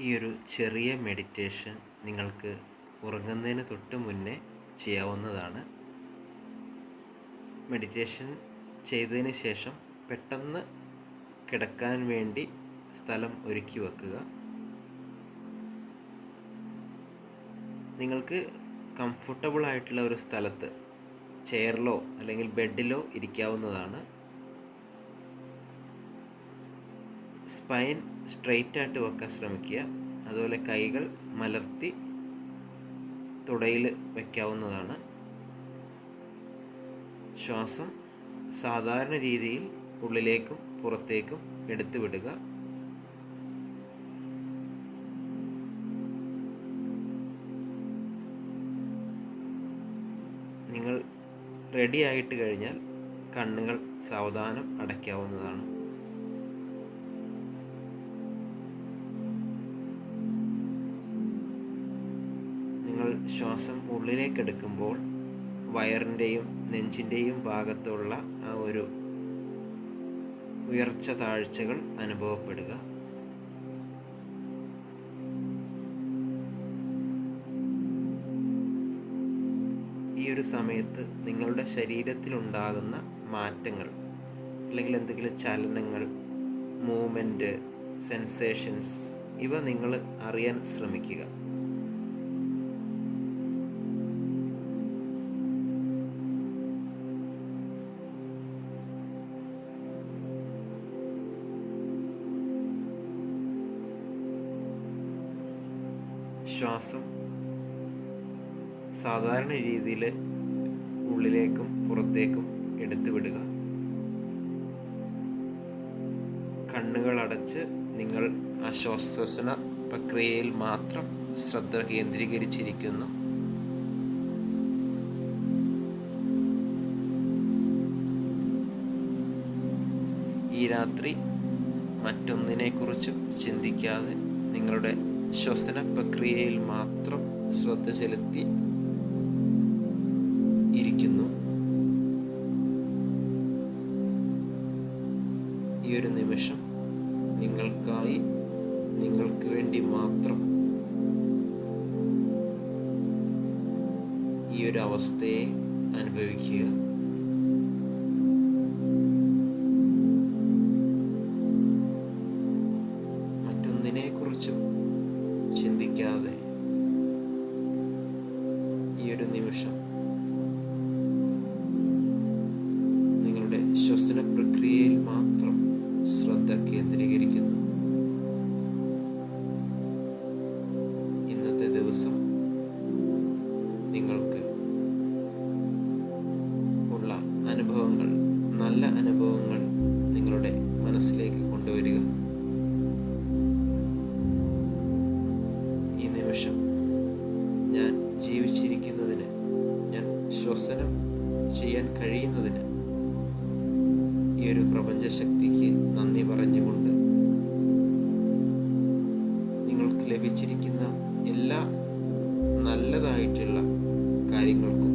ഈ ഒരു ചെറിയ മെഡിറ്റേഷൻ നിങ്ങൾക്ക് ഉറങ്ങുന്നതിന് തൊട്ട് മുന്നേ ചെയ്യാവുന്നതാണ്. മെഡിറ്റേഷൻ ചെയ്തതിന് ശേഷം പെട്ടെന്ന് കിടക്കാൻ വേണ്ടി സ്ഥലം ഒരുക്കി വെക്കുക. നിങ്ങൾക്ക് കംഫർട്ടബിൾ ആയിട്ടുള്ള ഒരു സ്ഥലത്ത് ചെയറിലോ അല്ലെങ്കിൽ ബെഡിലോ ഇരിക്കാവുന്നതാണ്. സ്പൈൻ സ്ട്രെയിറ്റ് ആയിട്ട് വെക്കാൻ ശ്രമിക്കുക. അതുപോലെ കൈകൾ മലർത്തി തുടയിൽ വയ്ക്കാവുന്നതാണ് ശ്വാസം സാധാരണ രീതിയിൽ ഉള്ളിലേക്കും പുറത്തേക്കും എടുത്തുവിടുക നിങ്ങൾ റെഡി ആയിട്ട് കഴിഞ്ഞാൽ കണ്ണുകൾ സാവധാനം അടയ്ക്കാവുന്നതാണ്. ശ്വാസം ഉള്ളിലേക്ക് എടുക്കുമ്പോൾ വയറിന്റെയും നെഞ്ചിന്റെയും ഭാഗത്തുള്ള ആ ഒരു ഉയർച്ച താഴ്ചകൾ അനുഭവപ്പെടുക. ഈ ഒരു സമയത്ത് നിങ്ങളുടെ ശരീരത്തിലുണ്ടാകുന്ന മാറ്റങ്ങൾ അല്ലെങ്കിൽ എന്തെങ്കിലും ചലനങ്ങൾ മൂവ്മെന്റ് സെൻസേഷൻസ് ഇവ നിങ്ങൾ അറിയാൻ ശ്രമിക്കുക. ശ്വാസം സാധാരണ രീതിയിൽ ഉള്ളിലേക്കും പുറത്തേക്കും എടുത്തു വിടുക. കണ്ണുകൾ അടച്ച് നിങ്ങൾ ആ ശ്വാസശ്വസന പ്രക്രിയയിൽ മാത്രം ശ്രദ്ധ കേന്ദ്രീകരിച്ചിരിക്കുന്നു. ഈ രാത്രി മറ്റൊന്നിനെക്കുറിച്ചും ചിന്തിക്കാതെ നിങ്ങളുടെ ശ്വസന പ്രക്രിയയിൽ മാത്രം ശ്രദ്ധ ചെലുത്തി ഇരിക്കുന്നു. ഈ ഒരു നിമിഷം നിങ്ങൾക്കായി നിങ്ങൾക്ക് വേണ്ടി മാത്രം ഈ ഒരു അവസ്ഥയെ അനുഭവിക്കുക. ശ്വസന പ്രക്രിയയിൽ മാത്രം ശ്രദ്ധ കേന്ദ്രീകരിക്കുന്നു. ഇന്നത്തെ ദിവസം നിങ്ങൾക്ക് ഉള്ള അനുഭവങ്ങൾ നല്ല അനുഭവങ്ങൾ നിങ്ങളുടെ മനസ്സിലേക്ക് കൊണ്ടുവരിക. ഈ നിമിഷം ഞാൻ ജീവിച്ചിരിക്കുന്നതിന് ഞാൻ ശ്വസനം ചെയ്യാൻ കഴിയുന്നതിന് പ്രപഞ്ചശക്തിക്ക് നന്ദി പറഞ്ഞുകൊണ്ട് നിങ്ങൾക്ക് ലഭിച്ചിരിക്കുന്ന എല്ലാ നല്ലതായിട്ടുള്ള കാര്യങ്ങൾക്കും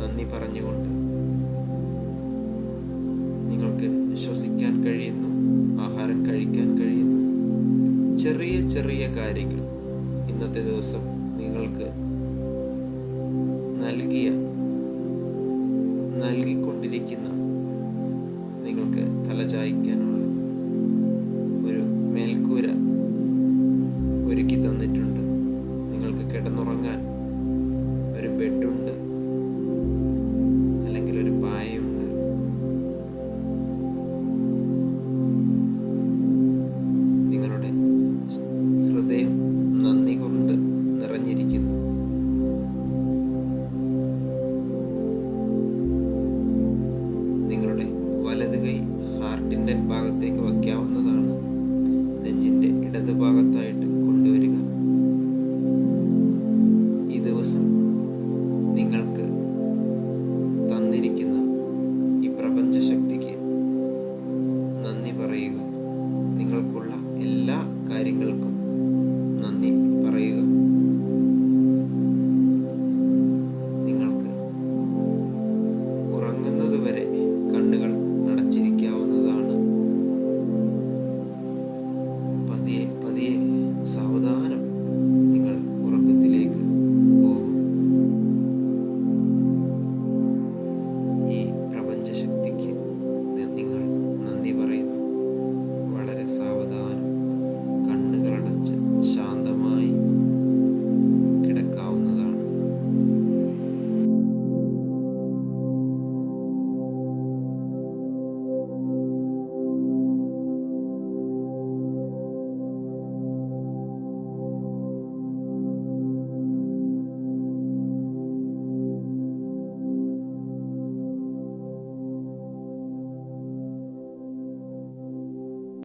നന്ദി പറഞ്ഞുകൊണ്ട് നിങ്ങൾക്ക് ശ്വസിക്കാൻ കഴിയുന്നു ആഹാരം കഴിക്കാൻ കഴിയുന്നു. ചെറിയ ചെറിയ കാര്യങ്ങൾ ഇന്നത്തെ ദിവസം നിങ്ങൾക്ക് നൽകിയ നൽകിക്കൊണ്ടിരിക്കുന്ന നിങ്ങൾക്ക് തലചായ്ക്കാനുള്ള